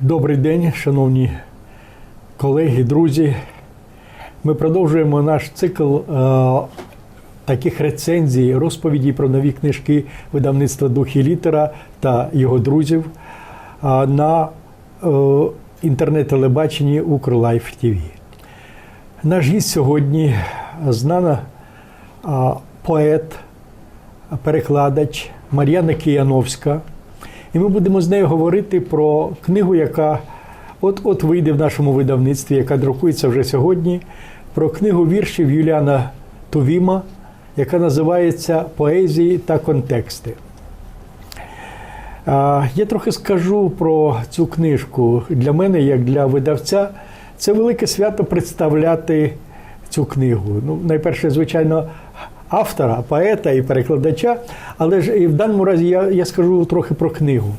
Добрий день, шановні колеги, друзі. Ми продовжуємо наш цикл е, таких рецензій, розповідей про нові книжки видавництва Дух і літера та його друзів е, на е, інтернет-телебаченні Укрлайф ТВ. Наш гість сьогодні знана е, поет, перекладач Мар'яна Кияновська. І ми будемо з нею говорити про книгу, яка от-от вийде в нашому видавництві, яка друкується вже сьогодні, про книгу віршів Юліана Тувіма, яка називається Поезії та контексти. Я трохи скажу про цю книжку. Для мене, як для видавця, це велике свято представляти цю книгу. Ну, найперше, звичайно, автора, поета і перекладача, але ж і в даному разі я, я скажу трохи про книгу.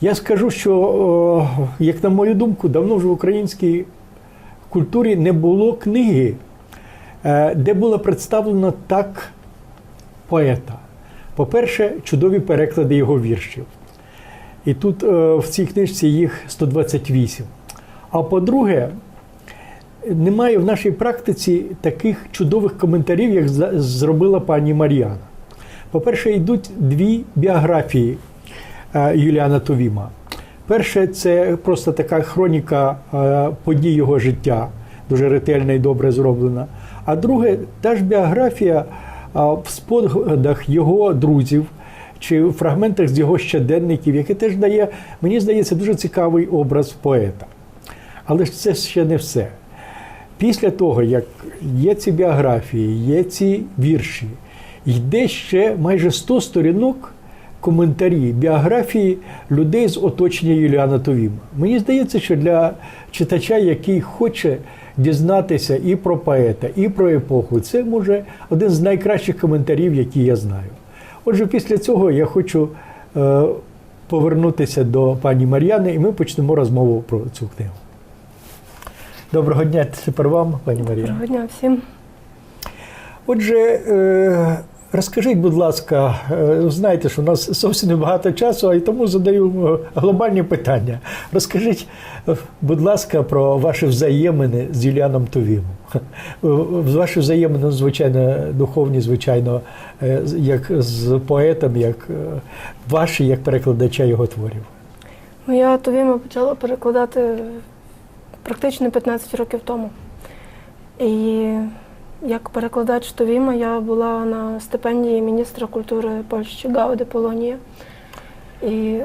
Я скажу, що, як на мою думку, давно вже в українській культурі не було книги, е, де було представлено так поета. По-перше, чудові переклади його віршів. І тут е, в цій книжці їх 128. А по-друге, немає в нашій практиці таких чудових коментарів, як зробила пані Мар'яна. По-перше, йдуть дві біографії е, Юліана Тувіма. Перше, це просто така хроніка е, подій його життя, дуже ретельна і добре зроблена. А друге, та ж біографія е, в спогадах його друзів чи в фрагментах з його щоденників, яке теж дає, мені здається, дуже цікавий образ поета. Але ж це ще не все. Після того, як є ці біографії, є ці вірші, йде ще майже 100 сторінок коментарі, біографії людей з оточення Юліана Товіма. Мені здається, що для читача, який хоче дізнатися і про поета, і про епоху, це може один з найкращих коментарів, які я знаю. Отже, після цього я хочу е, повернутися до пані Мар'яни, і ми почнемо розмову про цю книгу. Доброго дня тепер вам, пані Марія. Доброго дня всім. Отже, е, розкажіть, будь ласка, е, знаєте, що у нас зовсім небагато часу, а й тому задаю е, глобальні питання. Розкажіть, будь ласка, про ваші взаємини з Юліаном Товімом. Е, Ваші взаємини, звичайно, духовні, звичайно, як з поетом, як ваші, як перекладача його творів. Ну, я Товіма почала перекладати практично 15 років тому. І як перекладач Товіма я була на стипендії міністра культури Польщі Гауди Полонія. І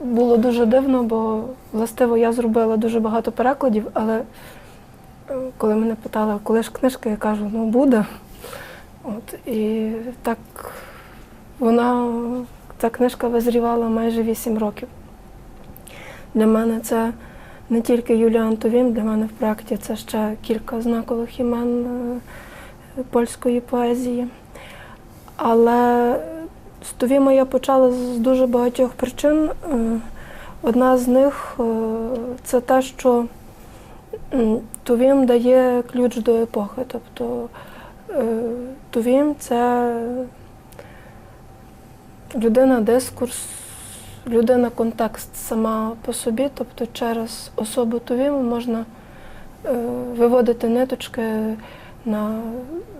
було дуже дивно, бо властиво я зробила дуже багато перекладів, але е, коли мене питали, коли ж книжка, я кажу, ну буде. От, і так вона, ця книжка визрівала майже 8 років. Для мене це не тільки Юліан Товім, для мене в проєкті це ще кілька знакових імен е, польської поезії. Але з Товіма я почала з дуже багатьох причин. Е, Одна з них е, це те, що Тувім дає ключ до епохи. Тобто Тувім це людина дискурс, людина контекст сама по собі, тобто через особу Тувіму можна е, виводити ниточки на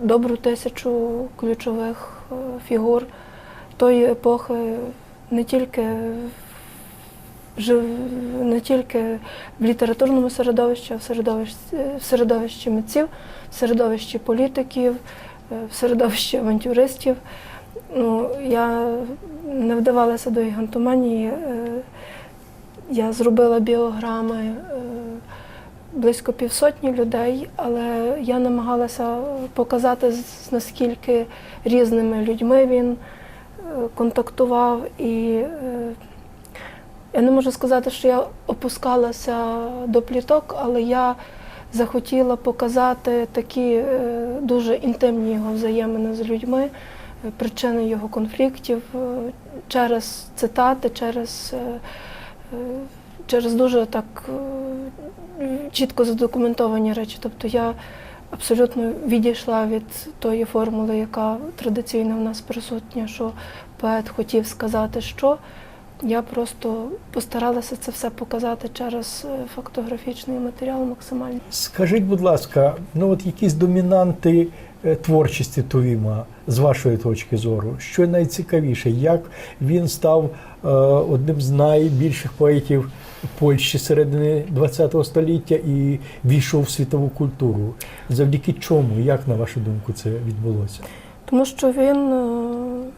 добру тисячу ключових е, фігур тої епохи не тільки жив- не тільки в літературному середовищі, а в середовищі, в середовищі митців, в середовищі політиків, е, в середовищі авантюристів. Ну, я не вдавалася до гігантоманії. е, Я зробила біограми е, близько півсотні людей, але я намагалася показати, наскільки різними людьми він е, контактував. І я не можу сказати, що я опускалася до пліток, але я захотіла показати такі дуже інтимні його взаємини з людьми, причини його конфліктів е, через цитати, через, е, е, через дуже так чітко задокументовані речі. Тобто я абсолютно відійшла від тої формули, яка традиційно в нас присутня, що поет хотів сказати що. Я просто постаралася це все показати через е, фактографічний матеріал максимально. Скажіть, будь ласка, ну от якісь домінанти е, творчості Тувіма з вашої точки зору, що найцікавіше, як він став е, одним з найбільших поетів Польщі середини ХХ століття і війшов в світову культуру? Завдяки чому? Як на вашу думку це відбулося? Тому що він,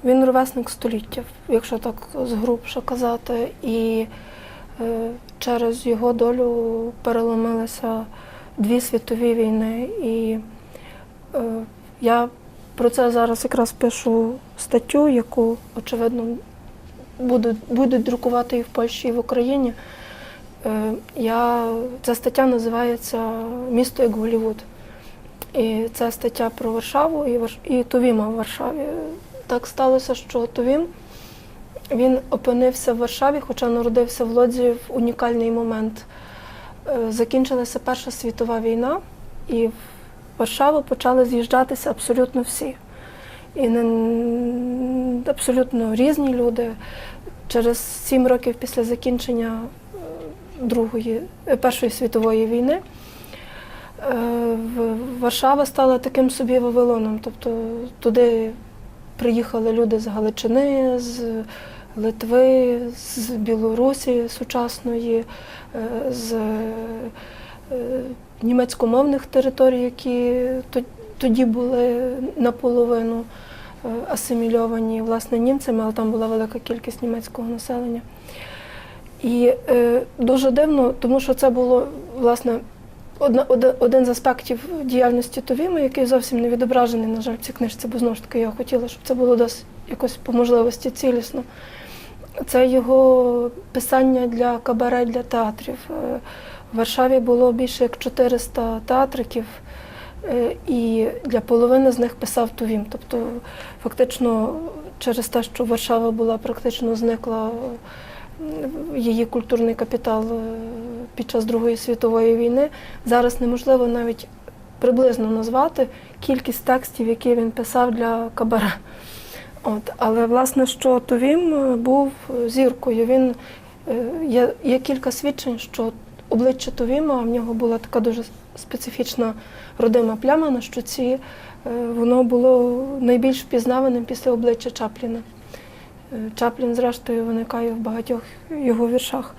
він ровесник століття, якщо так згрубше казати, і е, через його долю переломилися дві світові війни. І е, я про це зараз якраз пишу статтю, яку, очевидно, будуть, будуть друкувати і в Польщі, і в Україні. Е, Я, ця стаття називається Місто як Голлівуд. І це стаття про Варшаву і, і Тувіма в Варшаві. Так сталося, що Тувім він опинився в Варшаві, хоча народився в Лодзі в унікальний момент. Е, Закінчилася Перша світова війна, і в Варшаву почали з'їжджатися абсолютно всі. І не... абсолютно різні люди. Через сім років після закінчення е, Другої, е, Першої світової війни Варшава стала таким собі Вавилоном. Тобто туди приїхали люди з Галичини, з Литви, з Білорусі сучасної, е, з е, німецькомовних територій, які тоді були наполовину е, асимільовані власне німцями, але там була велика кількість німецького населення. І дуже дивно, тому що це було власне одна, один, з аспектів діяльності Товіма, який зовсім не відображений, на жаль, в цій книжці, бо знову ж таки я хотіла, щоб це було досить якось по можливості цілісно. Це його писання для кабаре, для театрів. Е, В Варшаві було більше як 400 театриків, е, і для половини з них писав Тувім. Тобто, фактично, через те, що Варшава була практично зникла її культурний капітал е, під час Другої світової війни, зараз неможливо навіть приблизно назвати кількість текстів, які він писав для кабаре. От, але власне, що Тувім е, був зіркою. Він е, є, є кілька свідчень, що обличчя Тувіма в нього була така дуже специфічна родима пляма на щоці. Е, Воно було найбільш впізнаваним після обличчя Чапліна. Чаплін, зрештою, виникає в багатьох його віршах.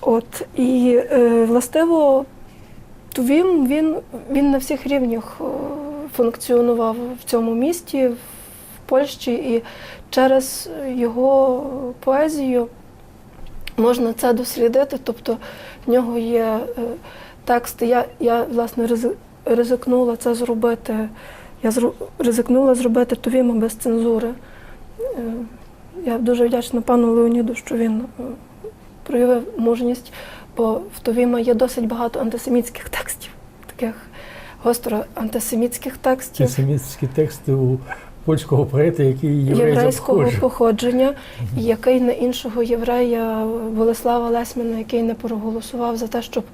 От, і е, властиво Тувім він, він на всіх рівнях е, функціонував в цьому місті, в Польщі, і через його поезію можна це дослідити. Тобто в нього є е, тексти. Я, я власне ризикнула це зробити. Я ризикнула зробити Тувіма без цензури. Е, Я дуже вдячна пану Леоніду, що він проявив мужність, бо в Тувіма є досить багато антисемітських текстів, таких гостро антисемітських текстів. семітські тексти у польського поета, який єврей єврейського походження, який на іншого єврея Болеслава Лесміна, який не проголосував за те, щоб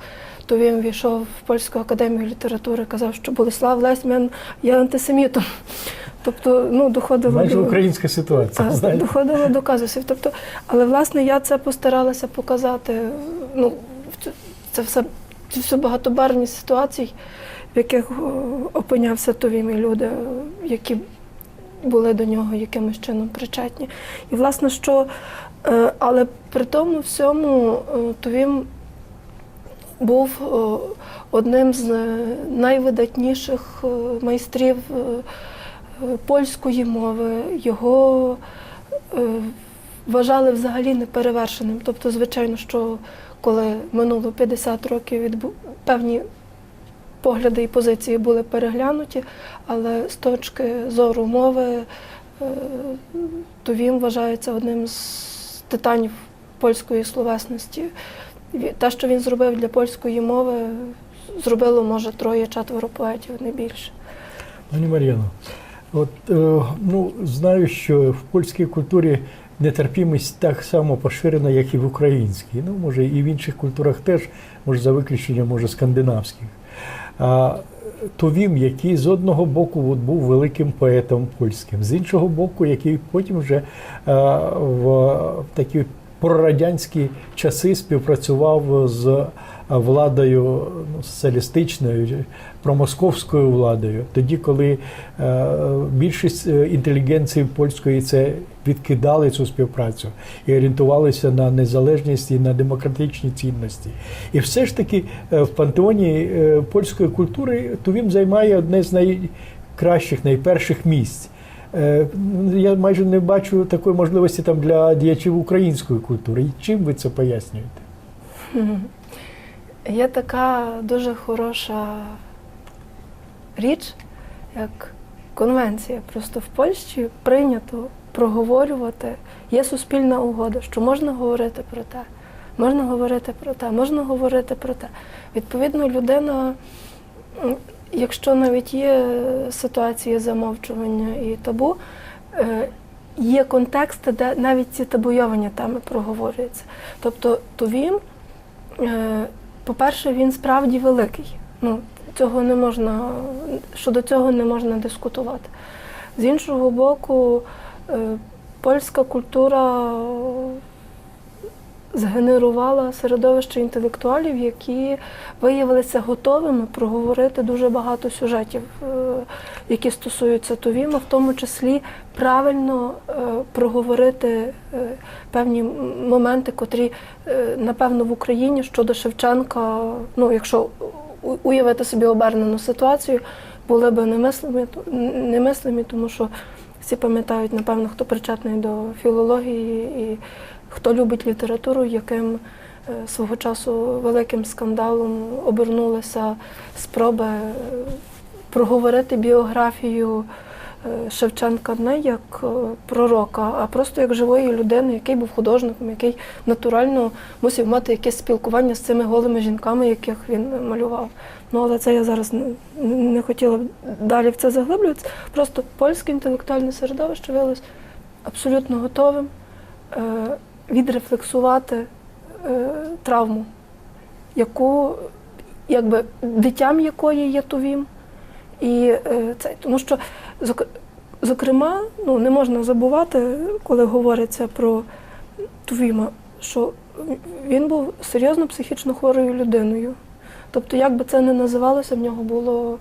то він війшов в польську академію літератури, казав, що Болеслав Лесмін є антисемітом. Тобто, ну доходило Майже до українська ситуація. Знаєте. доходило до казусів. Тобто, але власне я це постаралася показати. Ну, це все цю всю багатобарність ситуацій, в яких опинявся Тувім і люди, які були до нього якимось чином причетні. І власне, що, е, але при тому всьому е, Тувім був е, одним з е, найвидатніших е, майстрів е, е, польської мови. Його е, вважали взагалі неперевершеним. Тобто, звичайно, що коли минуло 50 років певні погляди і позиції були переглянуті, але з точки зору мови, е, то він вважається одним з титанів польської словесності. Те, що він зробив для польської мови, зробило, може, троє-четверо поетів, не більше. Пані Мар'яно, от е, ну знаю, що в польській культурі нетерпімість так само поширена, як і в українській. Ну, може, і в інших культурах теж, може, за виключенням, може, скандинавських. А Тувім, який з одного боку от, був великим поетом польським, з іншого боку, який потім вже е, в такі прорадянські часи співпрацював з владою ну, соціалістичною, промосковською владою. Тоді, коли е, більшість е, інтелігенції польської це відкидали цю співпрацю і орієнтувалися на незалежність і на демократичні цінності. І все ж таки е, в пантеоні е, польської культури Тувім займає одне з найкращих, найперших місць. Е, Я майже не бачу такої можливості там для діячів української культури. Чим ви це пояснюєте? Є така дуже хороша річ, як конвенція. Просто в Польщі прийнято проговорювати. Є суспільна угода, що можна говорити про те, можна говорити про те, можна говорити про те. Відповідно, людина, якщо навіть є ситуації замовчування і табу, е, є контексти, де навіть ці табуйовані теми проговорюються. Тобто, то він, е, по-перше, він справді великий. Ну, цього не можна, щодо цього не можна дискутувати. З іншого боку, е, польська культура згенерувала середовище інтелектуалів, які виявилися готовими проговорити дуже багато сюжетів, е, які стосуються Тувіма, в тому числі правильно е, проговорити е, певні моменти, котрі, напевно, в Україні щодо Шевченка, ну, якщо уявити собі обернену ситуацію, були би немислимі, немислимі, тому що всі пам'ятають, напевно, хто причетний до філології і хто любить літературу, яким е, свого часу великим скандалом обернулися спроби е, проговорити біографію е, Шевченка не як пророка, а просто як живої людини, який був художником, який натурально мусив мати якесь спілкування з цими голими жінками, яких він малював. Ну, але це я зараз не, хотіла далі в це заглиблюватися. Просто польське інтелектуальне середовище виявилось абсолютно готовим відрефлексувати е, травму, яку, якби, дитям якої є тувім. І е, це, тому що, зокрема, ну, не можна забувати, коли говориться про Тувіма, що він був серйозно психічно хворою людиною. Тобто, як би це не називалося, в нього було.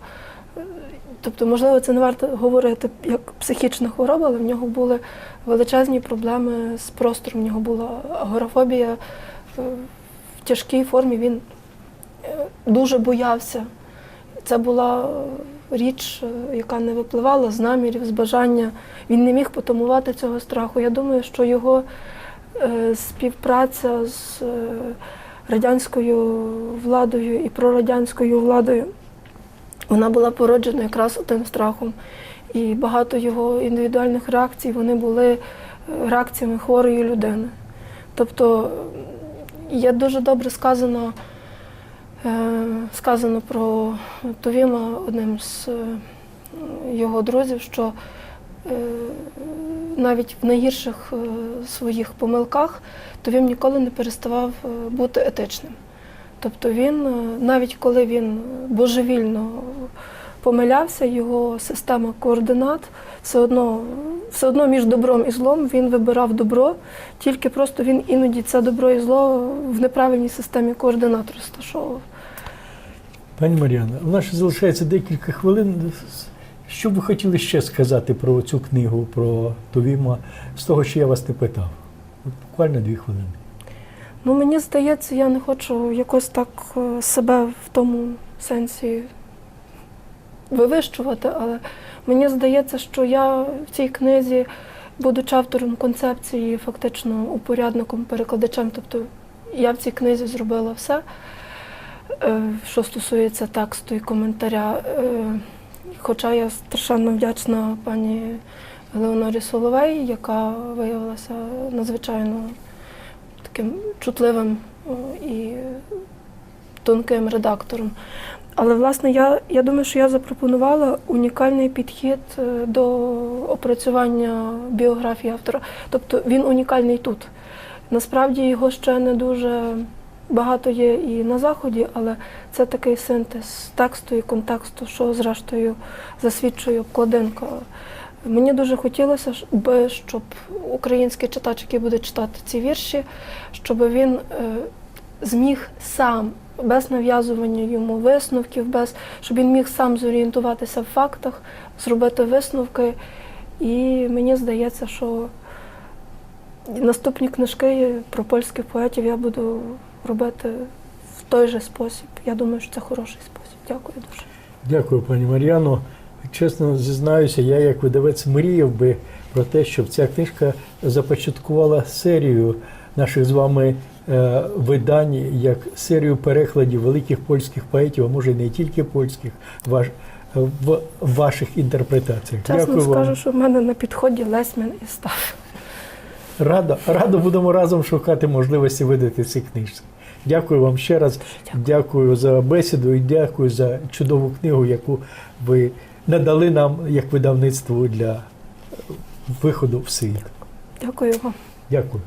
Тобто, можливо, це не варто говорити як психічна хвороба, але в нього були величезні проблеми з простором. В нього була агорафобія е, в тяжкій формі. Він е, дуже боявся. Це була е, річ, яка не випливала з намірів, з бажання. Він не міг потамувати цього страху. Я думаю, що його співпраця з радянською владою і прорадянською владою, вона була породжена якраз тим страхом. І багато його індивідуальних реакцій вони були е, реакціями хворої людини. Тобто є дуже добре сказано, е, сказано про Товіма одним з е, його друзів, що навіть в найгірших своїх помилках Товім ніколи не переставав бути етичним. Тобто він, е, навіть коли він божевільно помилявся, його система координат все одно, все одно між добром і злом він вибирав добро, тільки просто він іноді це добро і зло в неправильній системі координат розташовував. Пані Мар'яна, у нас ще залишається декілька хвилин. Що б ви хотіли ще сказати про цю книгу, про Тувіма, з того, що я вас не питав? Буквально дві хвилини. Ну, мені здається, я не хочу якось так е, себе в тому сенсі вивищувати, але мені здається, що я в цій книзі, будучи автором концепції, фактично упорядником, перекладачем, тобто я в цій книзі зробила все, е, що стосується тексту і коментаря. Е, Хоча я страшенно вдячна пані Леонорі Соловей, яка виявилася надзвичайно таким чутливим і тонким редактором. Але власне я, я думаю, що я запропонувала унікальний підхід е, до опрацювання біографії автора. Тобто він унікальний тут. Насправді його ще не дуже багато є і на заході, але це такий синтез тексту і контексту, що зрештою засвідчує обкладинка Мені дуже хотілося, щоб, щоб український читач, який буде читати ці вірші, щоб він е, зміг сам, без нав'язування йому висновків, без, щоб він міг сам зорієнтуватися в фактах, зробити висновки. І мені здається, що наступні книжки про польських поетів я буду робити в той же спосіб. Я думаю, що це хороший спосіб. Дякую дуже. Дякую, пані Мар'яно. Чесно зізнаюся, я як видавець мріяв би про те, щоб ця книжка започаткувала серію наших з вами е, видань, як серію перекладів великих польських поетів, а може й не тільки польських, ваш, в ваших інтерпретаціях. Чесно Дякую скажу, вам. що в мене на підході Лесмін і став. Радо, радо будемо разом шукати можливості видати ці книжці. Дякую вам ще раз. Дякую за бесіду і дякую за чудову книгу, яку ви надали нам як видавництво для виходу в світ. Дякую вам. Дякую.